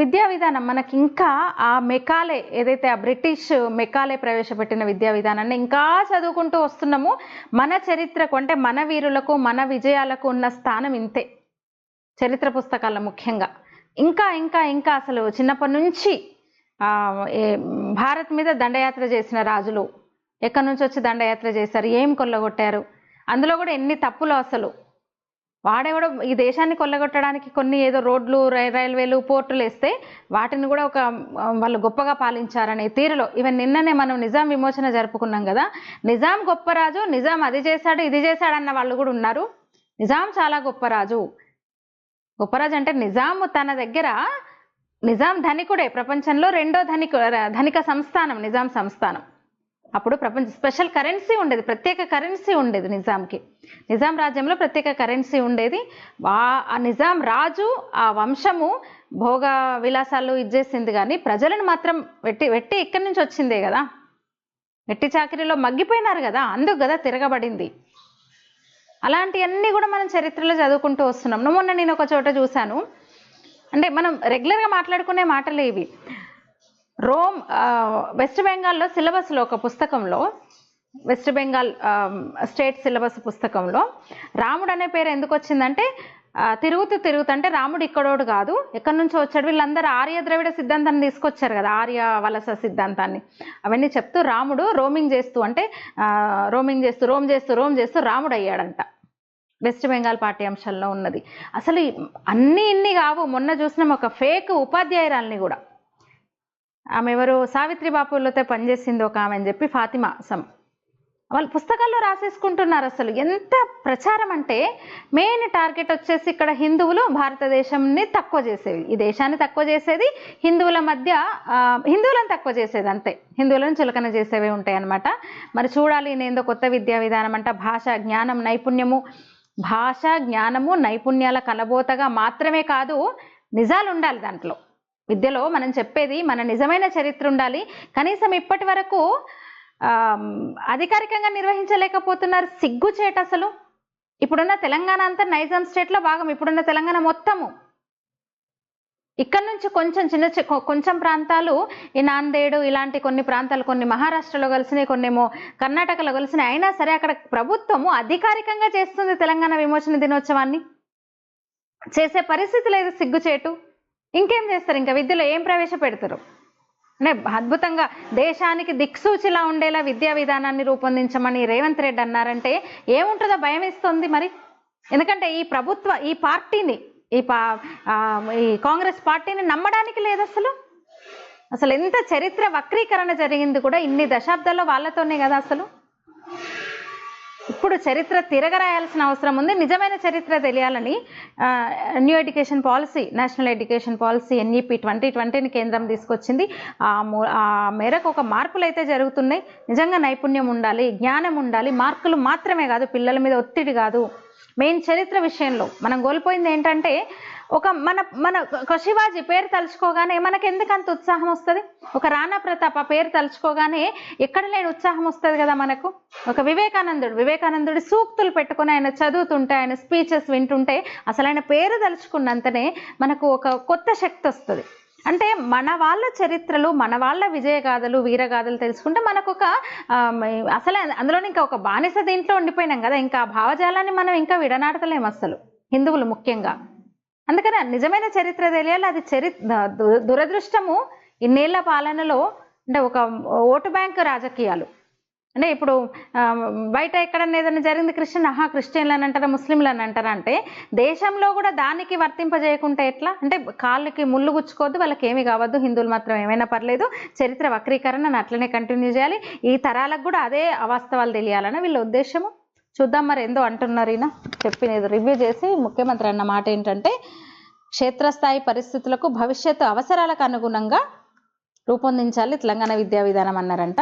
విద్యా విధానం మనకి ఇంకా ఆ మెకాలే ఏదైతే ఆ బ్రిటిష్ మెకాలే ప్రవేశపెట్టిన విద్యా విధానాన్ని ఇంకా చదువుకుంటూ వస్తున్నాము మన చరిత్రకు అంటే మన వీరులకు మన విజయాలకు ఉన్న స్థానం ఇంతే. చరిత్ర పుస్తకాల్లో ముఖ్యంగా. ఇంకా ఇంకా ఇంకా అసలు చిన్నప్పటి నుంచి భారత్ మీద దండయాత్ర చేసిన రాజులు ఎక్కడి నుంచి వచ్చి దండయాత్ర చేశారు ఏం కొల్లగొట్టారు అందులో కూడా ఎన్ని తప్పులు అసలు. వాడెవడో ఈ దేశాన్ని కొల్లగొట్టడానికి కొన్ని ఏదో రోడ్లు రైల్వేలు పోర్టులు వేస్తే వాటిని కూడా ఒక వాళ్ళు గొప్పగా పాలించారనే తీరులో. ఈవెన్ నిన్ననే మనం నిజాం విమోచన జరుపుకున్నాం కదా నిజాం గొప్ప రాజు నిజాం అది చేశాడు ఇది చేశాడు అన్న వాళ్ళు కూడా ఉన్నారు. నిజాం చాలా గొప్ప రాజు. గొప్పరాజు అంటే నిజాం తన దగ్గర నిజాం ధనికుడే. ప్రపంచంలో రెండో ధనికు ధనిక సంస్థానం నిజాం సంస్థానం. అప్పుడు ప్రపంచ స్పెషల్ కరెన్సీ ఉండేది ప్రత్యేక కరెన్సీ ఉండేది నిజాంకి. నిజాం రాజ్యంలో ప్రత్యేక కరెన్సీ ఉండేది. వా- ఆ నిజాం రాజు ఆ వంశము భోగ విలాసాలు ఇచ్చేసింది కానీ ప్రజలను మాత్రం వెట్టి వెట్టి ఇక్కడి నుంచి వచ్చిందే కదా. వెట్టి చాకరీలో మగ్గిపోయినారు కదా అందుకు కదా తిరగబడింది. అలాంటివన్నీ కూడా మనం చరిత్రలో చదువుకుంటూ వస్తున్నాం. మొన్న నేను ఒక చోట చూశాను. అంటే మనం రెగ్యులర్గా మాట్లాడుకునే మాటలు ఇవి. రోమ్ వెస్ట్ బెంగాల్లో సిలబస్లో ఒక పుస్తకంలో వెస్ట్ బెంగాల్ స్టేట్ సిలబస్ పుస్తకంలో రాముడు అనే పేరు ఎందుకు వచ్చిందంటే తిరుగుతూ తిరుగుతుంటే రాముడు ఇక్కడోడు కాదు ఎక్కడి నుంచో వచ్చాడు వీళ్ళందరూ ఆర్య ద్రవిడ సిద్ధాంతాన్ని తీసుకొచ్చారు కదా ఆర్య వలస సిద్ధాంతాన్ని. అవన్నీ చెప్తూ రాముడు రోమింగ్ చేస్తూ అంటే రోమింగ్ చేస్తూ రోమ్ చేస్తూ రోమ్ చేస్తూ రాముడు అయ్యాడంట వెస్ట్ బెంగాల్ పాఠ్యాంశాల్లో ఉన్నది. అసలు అన్నీ అన్ని ఇన్ని కావు మొన్న చూసినాం ఒక ఫేక్ ఉపాధ్యాయురాల్ని కూడా. ఆమె ఎవరు సావిత్రి బాపులతో పనిచేసింది ఒక ఆమె అని చెప్పి ఫాతిమా సమ్. వాళ్ళు పుస్తకాల్లో రాసేసుకుంటున్నారు అసలు. ఎంత ప్రచారం అంటే మెయిన్ టార్గెట్ వచ్చేసి ఇక్కడ హిందువులు భారతదేశంని తక్కువ చేసేది ఈ దేశాన్ని తక్కువ చేసేది హిందువుల మధ్య హిందువులను తక్కువ చేసేది అంతే. హిందువులను చులకన చేసేవే ఉంటాయి అన్నమాట మరి చూడాలి నేందో కొత్త విద్యా విధానం అంట. భాష జ్ఞానం నైపుణ్యము. భాష జ్ఞానము నైపుణ్యాల కలబోతగా మాత్రమే కాదు నిజాలు ఉండాలి దాంట్లో. విద్యలో మనం చెప్పేది మన నిజమైన చరిత్ర ఉండాలి. కనీసం ఇప్పటి వరకు అధికారికంగా నిర్వహించలేకపోతున్నారు సిగ్గుచేట అసలు. ఇప్పుడున్న తెలంగాణ అంతా నైజాం స్టేట్లో భాగం. ఇప్పుడున్న తెలంగాణ మొత్తము. ఇక్కడ నుంచి కొంచెం చిన్న కొంచెం ప్రాంతాలు ఈ నాందేడు ఇలాంటి కొన్ని ప్రాంతాలు కొన్ని మహారాష్ట్రలో కలిసినాయి కొన్నేమో కర్ణాటకలో కలిసినాయి. అయినా సరే అక్కడ ప్రభుత్వము అధికారికంగా చేస్తుంది తెలంగాణ విమోచన దినోత్సవాన్ని. చేసే పరిస్థితి లేదు సిగ్గుచేటు ఇంకేం చేస్తారు? ఇంకా విద్యలో ఏం ప్రవేశపెడతారు? అంటే అద్భుతంగా దేశానికి దిక్సూచిలా ఉండేలా విద్యా విధానాన్ని రూపొందించమని రేవంత్ రెడ్డి అన్నారంటే ఏముంటుందో భయం ఇస్తుంది మరి. ఎందుకంటే ఈ ప్రభుత్వ ఈ పార్టీని ఈ పా ఈ కాంగ్రెస్ పార్టీని నమ్మడానికి లేదు అసలు. అసలు ఎంత చరిత్ర వక్రీకరణ జరిగింది కూడా ఇన్ని దశాబ్దాల్లో వాళ్ళతోనే కదా అసలు. ఇప్పుడు చరిత్ర తిరగరాయాల్సిన అవసరం ఉంది. నిజమైన చరిత్ర తెలియాలని new education policy national education policy NEP twenty ట్వంటీని కేంద్రం తీసుకొచ్చింది. ఆ ఆ మేరకు ఒక మార్పులు అయితే జరుగుతున్నాయి. నిజంగా నైపుణ్యం ఉండాలి జ్ఞానం ఉండాలి. మార్కులు మాత్రమే కాదు పిల్లల మీద ఒత్తిడి కాదు. మెయిన్ చరిత్ర విషయంలో మనం కోల్పోయింది ఏంటంటే ఒక మన మన శివాజీ పేరు తలుచుకోగానే మనకి ఎందుకంత ఉత్సాహం వస్తుంది? ఒక రాణా ప్రతాప్ ఆ పేరు తలుచుకోగానే ఎక్కడ లేని ఉత్సాహం వస్తుంది కదా మనకు? ఒక వివేకానందుడు వివేకానందుడి సూక్తులు పెట్టుకుని ఆయన చదువుతుంటే ఆయన స్పీచెస్ వింటుంటే అసలు ఆయన పేరు తలుచుకున్నంతనే మనకు ఒక కొత్త శక్తి వస్తుంది. అంటే మన వాళ్ళ చరిత్రలు మన వాళ్ళ విజయగాథలు వీరగాథలు తెలుసుకుంటే మనకు ఒక అసలు అందులో ఇంకా ఒక బానిస దీంట్లో ఉండిపోయినాం కదా ఇంకా భావజాలాన్ని మనం ఇంకా విడనాడతలేం అసలు. హిందువులు ముఖ్యంగా. అందుకని నిజమైన చరిత్ర తెలియాలి అది చరి దురదృష్టము ఇన్నేళ్ళ పాలనలో అంటే ఒక ఓటు బ్యాంక్ రాజకీయాలు. అంటే ఇప్పుడు బయట ఎక్కడన్నా ఏదైనా జరిగింది క్రిస్టియన్ ఆహా క్రిస్టియన్లు అని అంటారా ముస్లింలు అని అంటారా అంటే దేశంలో కూడా దానికి వర్తింపజేయకుంటే ఎట్లా? అంటే కాళ్ళకి ముళ్ళు గుచ్చుకోవద్దు వాళ్ళకి ఏమి కావద్దు హిందువులు మాత్రం ఏమైనా పర్లేదు చరిత్ర వక్రీకరణ అట్లనే కంటిన్యూ చేయాలి. ఈ తరాలకు కూడా అదే అవాస్తవాలు తెలియాలని వీళ్ళ ఉద్దేశము. చూద్దాం మరి ఏందో అంటున్నారు ఈయన. చెప్పినది రివ్యూ చేసి ముఖ్యమంత్రి అన్న మాట ఏంటంటే క్షేత్రస్థాయి పరిస్థితులకు భవిష్యత్తు అవసరాలకు అనుగుణంగా రూపొందించాలి తెలంగాణ విద్యా విధానం అన్నారంట.